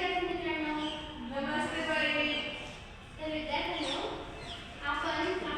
నమస్కారం మిత్రులను నమస్తే పరి విద్యార్థులను ఆహ్వానిస్తాం